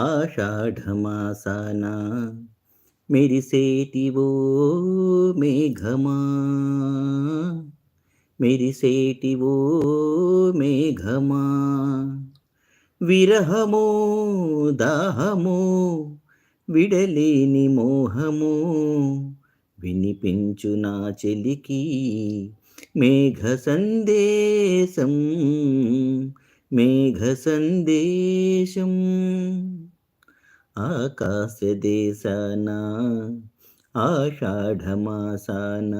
ఆషాఢమాసాన మెరిసేటివో మేఘమా మెరిసేటివో మేఘమా విరహమో దాహమో విడలేని మోహము వినిపించు నా చెలికి మేఘ సందేశం మేఘ సందేశం ఆకాశదేశాన ఆషాఢమాసాన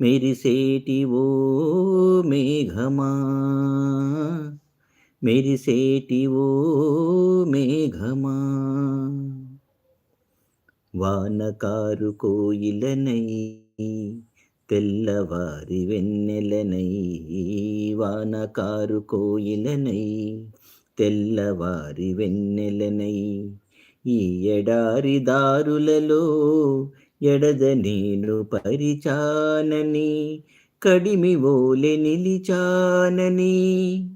మెరిసేటి ఓ మేఘమా మెరిసేటి ఓ మేఘమా. వానకారు కోయిలనై తెల్లవారి వెన్నెలనై వానకారు కోయిలనై తెల్లవారి వెన్నెలనై ఈ ఎడారి దారులలో ఎడద నేను పరిచానని కడిమి ఓలె నిలిచానని.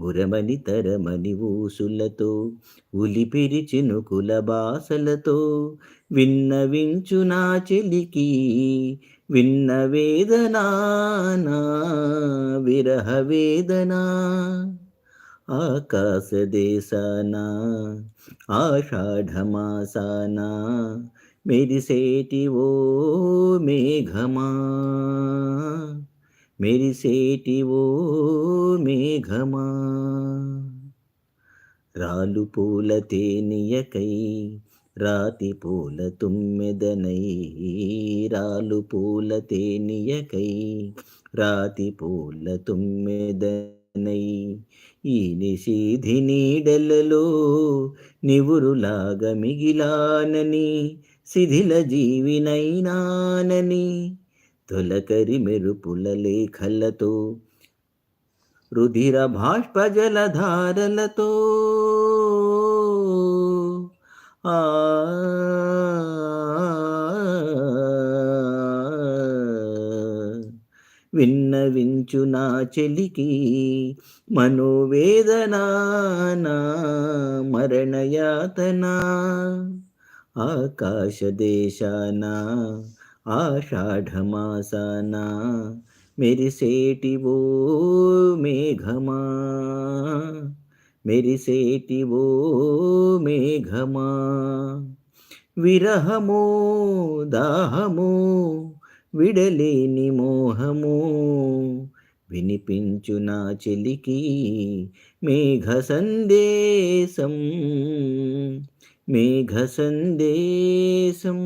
గురమని తరమని ఊసులతో ఉలిపిరి చినుకుల బాసలతో విన్నవించు నా చెలికి విన్న వేదనా విరహ వేదనా. ఆకాశ దేశాన ఆషాఢమాసాన మెరిసేటి ఓ మేఘమా మెరిసేటి ఓ మేఘమా. రాలు పూల తేనియకై రాతి పూల తుమ్మెదనై రాలు పూల తేనియకై రాతి పూల తుమ్మెదనై. ఈ నిషీధి నీడలలో నివురులాగా మిగిలానని శిథిల జీవినైనానని తొలకరి మెరుపుల లేఖలతో రుధిర భాష్ప జలధారలతో ఆ విన్నవించు నా చెలికి మనోవేదనా మరణయాతనా. ఆకాశ దేశాన ఆషాఢమాసాన మెరిసేటివో మేఘమా. మెరిసేటివో మేఘమా. విరహమో దాహమో విడలేని మోహము. వినిపించు నా చెలికి మేఘ సందేశం మేఘ సందేశం